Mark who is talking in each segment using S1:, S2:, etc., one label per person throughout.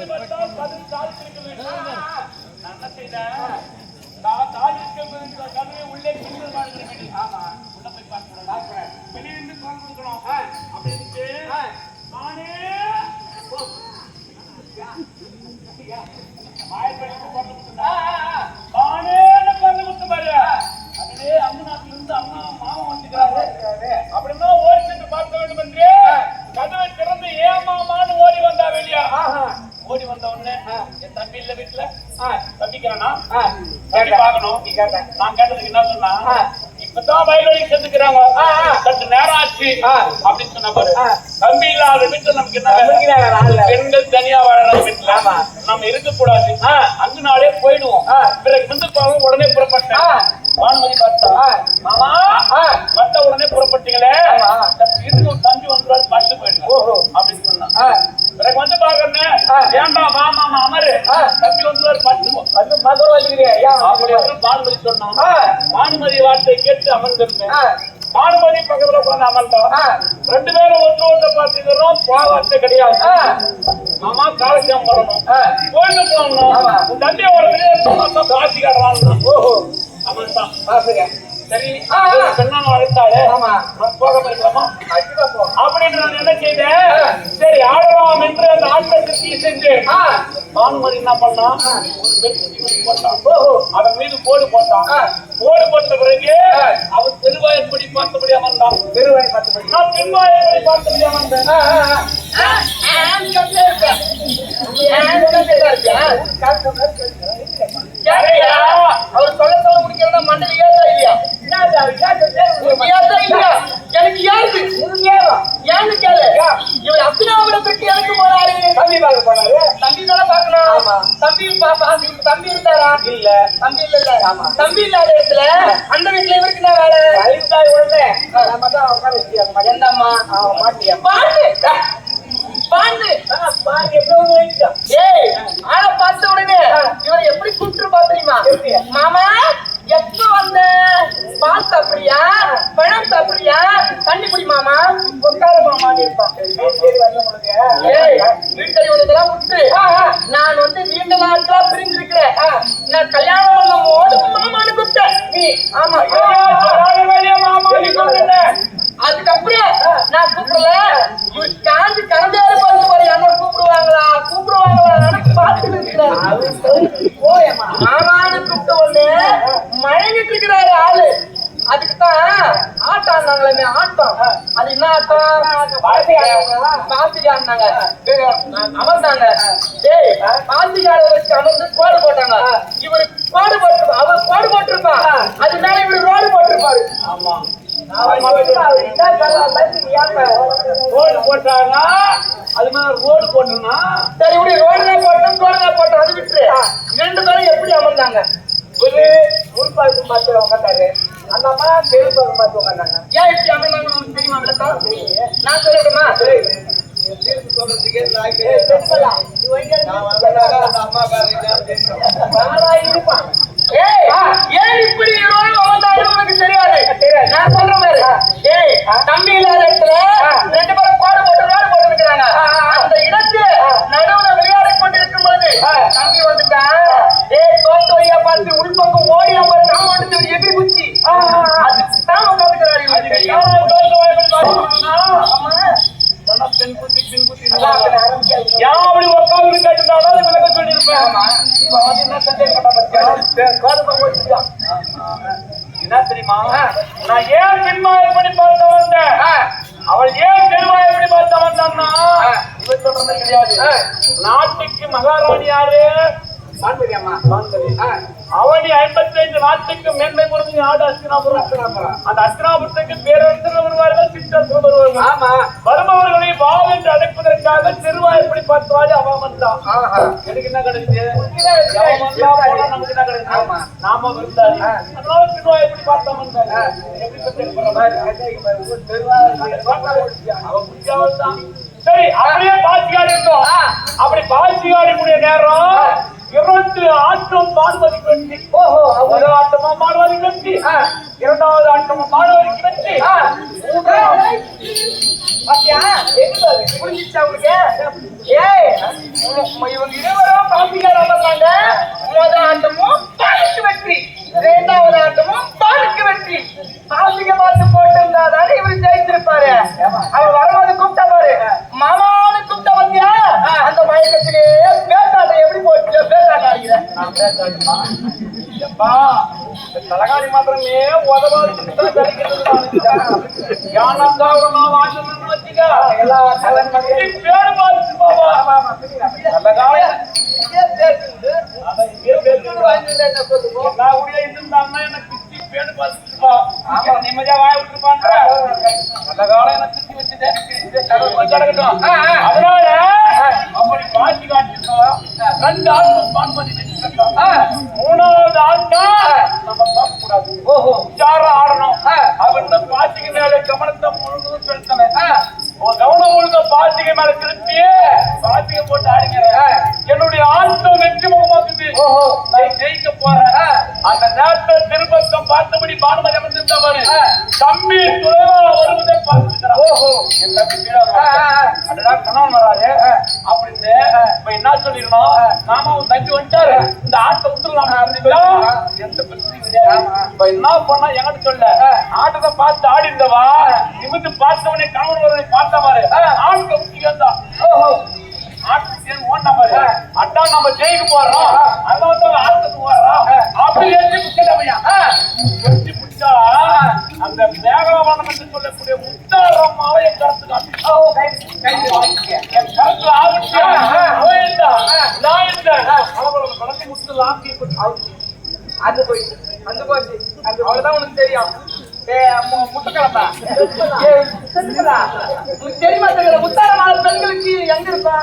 S1: நான் என்ன நான் தாலி இருக்கிற கதவை உள்ளே ஆமா பார்க்கணும் நான் கேட்டதுக்கு என்ன சொன்னா இப்பதான் வயல்வெளி சேர்ந்துக்கிறாங்க சற்று நேரம் ஆச்சு. அப்படின்னு சொன்ன பாரு. தம்பி இல்லாத வீட்டுல நமக்கு என்ன வேலை? பெண்கள் தனியா வாழற வீட்டுல நம்ம இருக்க கூடாது அங்கு நாளே போயிடுவோம். பிறகு வந்து பாவம் உடனே புறப்பட்டேன். வானுமதி பார்த்தா மாமா வந்த உடனே புறப்பட்டீங்களே. இருந்து தம்பி வந்துருவாரு பட்டு போயிடுவோம் அப்படின்னு சொன்னான். பிறகு வந்து பாக்குறேன் ஏன்டா மாமா அமரு. தம்பி வந்துருவாரு பானுமதி சொன்னான். பானுமதி வார்த்தை கேட்டு அமர்ந்திருந்தேன். பானுமதி பக்கத்துல உட்கார்ந்து அமர்ந்தோம் ரெண்டு பேரும் ஒன்று ஒன்று பார்த்துக்கிறோம். பாவார்த்தை கிடையாது. மாமா காலசியம் வரணும். கோயிலுக்கு போகணும். உன் தம்பி ஒரு காட்சி காட்டுறான் ஓஹோ. அமர்ந்தான். சரி பெண்ணான அழைத்தாலே நான் போக போயிருக்கலாமா அப்படின்னு நான் என்ன செய்தேன்? சரி ஆடலாம் என்று அந்த ஆட்டத்திற்கு சென்று பானுமதி என்ன பண்ணா ஒரு பெண் குட்டி போட்டான் அவன் மீது போடு போட்டான் போடு போட்ட பிறகு அவன் திருவாயப்படி பார்த்தபடி அமர்ந்தான் திருவாய் பார்த்தபடி நான் திருவாயப்படி பார்த்தபடி அமர்ந்தேன் யாரையா?
S2: அவர் சொல்ல சொல்ல முடிக்கிறதா மண்டல ஏதா இல்லையா உனக்கு ஏதா இல்லையா எனக்கு ஏது ஏன்னு கேளு இவர் அபினாவிடத்துக்கு எனக்கு போறாரு
S1: தம்பி பார்க்க போனாரு
S2: தம்பி தானே பார்க்கணும் தம்பி பா- பா- தம்பி
S1: இல்ல
S2: தம்பி இல்ல இல்ல. தம்பி இல்லாத இடத்துல அந்த வீட்டுல இவருக்கு என்ன வேலை?
S1: கழித்தாய் உடனே. நம்ம தான் உட்கார வச்சிருக்காங்க
S2: என்னம்மா
S1: மாட்டியா
S2: பாண்டு. பாண்டு.
S1: எவ்வளவு வைக்கும்
S2: ஏய் ஆளை பார்த்த உடனே இவரை எப்படி கூப்பிட்டு பாத்தீங்களா மாமா எப்ப வந்த? பால் சாப்பிடுறியா? பழம் சாப்பிடுறியா? தண்ணி குடி மாமா.
S1: உட்கார மாமான்னு இருப்பான்
S2: வீட்டை வந்ததெல்லாம் விட்டு. நான் நீண்ட நாட்களா பிரிஞ்சிருக்கிறேன் நான் கல்யாணம் பண்ணும் போது மாமானு கூப்பிட்டேன் நீ ஆமா அதுக்கப்புறம் நான் கூப்பிடல. இவர் காஞ்சி கரஞ்சாரு பார்த்து போய் என்ன கூப்பிடுவாங்களா? கூப்பிடுவாங்களா? பார்த்துட்டு இருக்கிறேன் மாமான்னு கூப்பிட்ட உடனே மயங்கிட்டு இருக்கிறாரு ஆளு. அதுக்குதான் ஆட்டம் ஆடினாங்களே ஆட்டம் அது என்ன ஆட்டம் பாசிக்கு ஆடினாங்க அமர்ந்தாங்க. டேய் ஆட வச்சு அமர்ந்து கோடு போட்டாங்க. இவரு கோடு போட்டு அவர் கோடு போட்டிருப்பான் அதனால இவரு ரோடு போட்டிருப்பாரு.
S1: ஆமா. ரோடு போட்டாங்கன்னா அது மாதிரி ரோடு போட்டோம்னா
S2: சரி இப்படி ரோடுல போட்டோம் கோடுல போட்டோம் அது விட்டு ரெண்டு பேரும் எப்படி அமர்ந்தாங்க?
S1: ஒரு உள்பாய்க்கு பார்த்து உட்காந்தாரு அந்த அம்மா பெருப்பாக்கு பார்த்து உட்காந்தாங்க
S2: ஏன் இப்படி அமர்ந்தாங்க உங்களுக்கு தெரியுமா விளக்கம்? நான் சொல்லட்டுமா?
S1: சொல்றதுக்கே
S2: ஏய், ஏன் இப்படி உனக்கு தெரியாது? நான் சொல்ற மாதிரி. ஏய் தம்பி இல்லாத இடத்துல ரெண்டு பேரும்
S1: தெரியுமா நான் ஏன் சினிமா எப்படி பார்த்த வந்தேன்? அவள் ஏன் தெருவா எப்படி பார்த்த வந்தான்னா? இவன் சொல்றது கிடையாது. நாட்டுக்கு மகாராணி யாரு? பான்மதியம்மா பான்மதி அவனி ஐம்பத்தைந்து நாட்டுக்கு மேன்மை பொருள் நாடு அஸ்தினாபுரம். அந்த அஸ்தினாபுரத்துக்கு பேரரசர் வருவார்கள் சிற்றரசர் வருவார்கள்
S2: ஆமா.
S1: வருபவர்களை வா என்று அழைப்பதற்காக திருவா எப்படி பார்த்தாலே அவன் வந்தான் எனக்கு என்ன போனா நமக்கு என்ன கிடைச்சு நாம விருந்தாளி அதனால திருவா எப்படி பார்த்தா வந்தாங்க எப்படி பத்திரிக்கை அவன் தான் சரி அப்படியே பாசியாடி இருந்தோம் அப்படி பாசியாடி கூடிய நேரம் இரண்டு ஆட்டம் மாடுவதி வெற்றி ஓஹோ ஒரு ஆட்டமா மாடுவதி வெற்றி இரண்டாவது ஆட்டமா மாடுவதிக்கு வெற்றி மூன்றாவது
S2: புரிஞ்சிச்சா உங்களுக்கு ஏய். இவங்க இருவரும் பாசிக்கார வந்தாங்க முத ஆட்டமும் பாலுக்கு வெற்றி. இரண்டாவது ஆட்டமும் பாலுக்கு வெற்றி. பாசிக்க பார்த்து போட்டிருந்தா தானே இவர் ஜெயிச்சிருப்பாரு. பிச்சி
S1: வச்சுட்டேன் கிடக்கட்டும். அதனால அப்படி காட்சி காட்டிருக்கோம் ரெண்டு பான் பண்ணி வச்சுருக்கோம் மூணாவது ஆட்டா நம்ம பார்க்க கூடாது ஓஹோ உச்சாரம் ஆடணும்? அப்படின்னு பாட்டிக்கு மேல கவனத்தை முழுவதும் செலுத்தணும் உன் கவனம் முழுக்க பாட்டிக்கு மேல திருப்பி பாட்டிக்கு போட்டு ஆடுங்க. என்னுடைய ஆட்டம் வெற்றி முகமாக்குது. நான் ஜெயிக்க போறேன் அந்த நேரத்தை திருப்பக்கம் பார்த்தபடி பானுமதி அமர்ந்திருந்தா பாரு தம்பி துறைவா வருவதை பார்த்துக்கிறான் ஓஹோ. என் தம்பி கீழே அடடா கணவன் வராது. அப்படின்னு இப்ப என்ன சொல்லிடணும்? நாம உன் தம்பி வந்துட்டாரு இந்த ஆட்டை விட்டுலாம் எந்த பிரச்சனையும் கிடையாது இப்ப என்ன பண்ணா என்கிட்ட சொல்ல. ஆட்டத்தை பார்த்து ஆடி இருந்தவா? நிமிந்து பார்த்தவனே கணவன் வரதை பார்த்த பாரு ஆட்டை விட்டு வந்தா ஓஹோ ஆட்டுக்கு ஓட்ட பாரு. அட்டா நம்ம ஜெயிக்க போறோம். அதான் வந்து ஆட்டத்துக்கு வர்றோம் அப்படி எழுதி முக்கியமையா எழுதி முடிச்சா அந்த மேகவனம் சொல்லக்கூடிய முத்தாரம் என் கருத்து காட்டி. என் கருத்துல ஆரம்பிச்சா போயிருந்தா நான் இந்த கலவரம் கலந்து முத்து லாக்கி
S2: அது போயிடுச்சு அது போச்சு அது அவ்வளவுதான் உனக்கு தெரியும் ஏ முட்டுக்கிழமை தெரியுமா தெரியல முத்தார மாலை பெண்களுக்கு எங்க இருப்பா?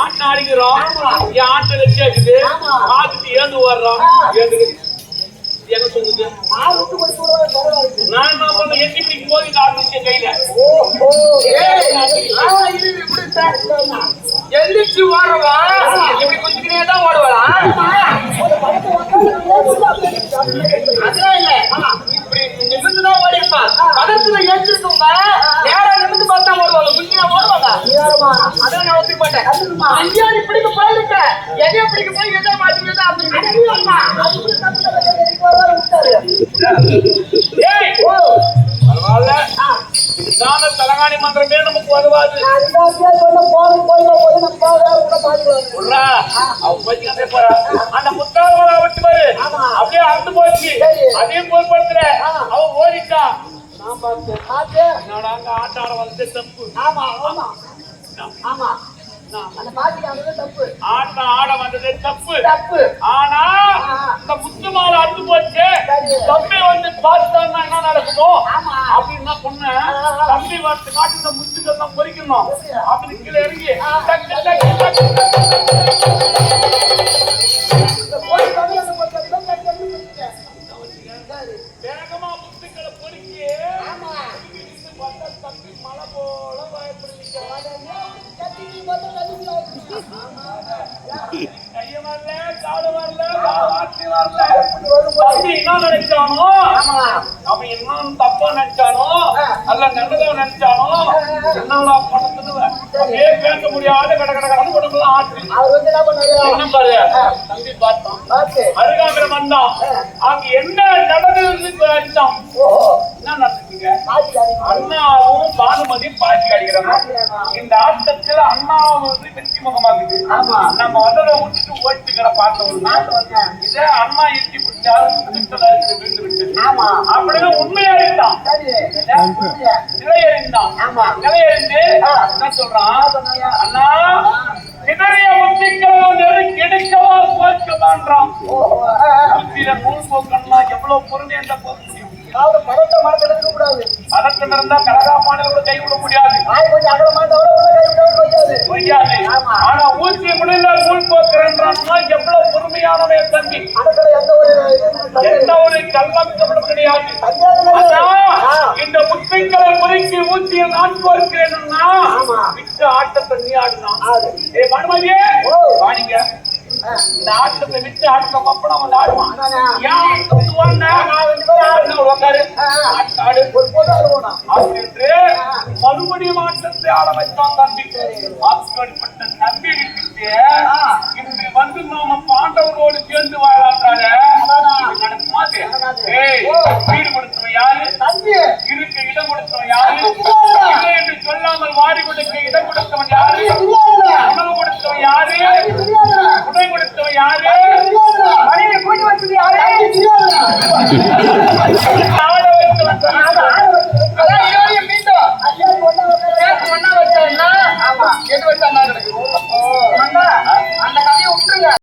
S1: ஆட்டு அடிக்கிறோம் என் ஆட்டு வச்சு இருக்குது பார்த்துட்டு ஏந்து வர்றோம் ஏந்துக்குது என்ன சொல்லுது? நான் என்ன பண்ண எட்டி பிடிக்கும் போது இந்த ஆட்டு கையில.
S2: எழுந்திரிச்சு ஓடுறவா? இப்படி கொஞ்சம் தான் ஓடுவாளா அதெல்லாம் இல்ல. இப்படி நிமிர்ந்துதான் ஓடி இருப்பா பதத்துல எழுந்திருக்கவங்க நேரா நிமிந்து பார்த்தா ஓடுவாங்க. குஞ்சினா ஓடுவாங்க. அதான் நான் ஒத்துக்க மாட்டேன். அஞ்சாறு இப்படிக்கு போயிருக்க. எதையோ பிடிக்க போய் எதை மாட்டீங்க
S1: ஏய் பரவாயில்ல. இதுதான தலகாணி மந்திரமே நமக்கு வருவாது. சொல்றா அவ போய் கதை போறா. அந்த முத்தாரமலா விட்டு பாரு. அப்படியே அறுத்து போச்சு. அதையும் பொருட்படுத்துற. அவ ஓடிட்டா என்னடா அங்க ஆட்டாட வந்து தப்பு. ஆமா ஆமா ஆமா ஆட்டம் ஆட வந்தது தப்பு. தப்பு ஆனா இந்த முத்துமால அறுத்து போச்சு. தம்பி வந்து பார்த்தான்னா என்ன நடக்குமோ? ஆமா என்ன பண்ண தம்பி வந்து காட்டி இந்த முத்துக்கள் தான் பொறிக்கணும் அப்படி கீழே இறங்கி வேகமா முத்துக்களை பொறுக்கி தம்பி மலை போல பயப்படி கைய வரல காடு வரல வாசி வரல என்ன நினைச்சானோ அவன் என்ன தப்பா நினைச்சானோ? அல்ல நல்லதா நினைச்சானோ? என்னடா பணத்துன்னு அப்படியே பேச முடியாத கட கட கடன்னு உடம்புலாம் ஆட்டு என்ன பாரு? தம்பி பார்த்தான் அருகாமையில வந்தான். அங்க என்ன நடந்தது அடிச்சான் என்ன நடந்துச்சுங்க அண்ணாவும் பானுமதி பாட்டி அடிக்கிறாங்க இந்த ஆட்டத்துல அண்ணாவும் வந்து வெற்றி முகமாகுது நம்ம வந்ததை விட்டுட்டு ஓட்டுக்கிற பார்த்தோம்னா இதே அண்ணா எட்டி பிடிச்சாரு முத்துக்களா இருக்கு வீண்டு விட்டு அப்படின்னு உண்மையா இருந்தான் நிலையறிந்தான் நிலையறிந்து என்ன சொல்றான் அண்ணா சிதறிய முத்திக்கள் கிடைக்கவா போக்கமான்றான் முத்திர எவ்வளவு பொருள் என்ற போக முடியும்? பதட்டம் இருந்தா கலகாமானவரோட கை விட முடியாது. பொய்யாது. ஆனா ஊசி முடியல நூல் போக்குறேன்றான்னா எவ்வளவு பொறுமையானவன் தம்பி. எந்த ஒரு கல்வாக்கப்பட கிடையாது இந்த முத்தைக்களை முறைக்கு ஊசியை நான் கோர்க்கிறேன்னா விட்டு ஆட்டத்தை நீ ஆடுனா. ஏ மனுமதியே வாணிங்க இந்த ஆட்டத்தை விட்டு
S2: ஆட்டத்தை
S1: ஏன் மறுபடியும் ஆட்டத்தை தம்பி.
S2: அப்படிப்பட்ட இன்று வந்து நாம
S1: பாண்டவரோடு சேர்ந்து
S2: வாழான்றாரு
S1: வீடு கொடுத்தவன்
S2: யாரு? இருக்க இடம்
S1: கொடுத்தவன் யாரு என்று சொல்லாமல் வாடி கொடுக்க இடம் கொடுத்தவன் யாரு?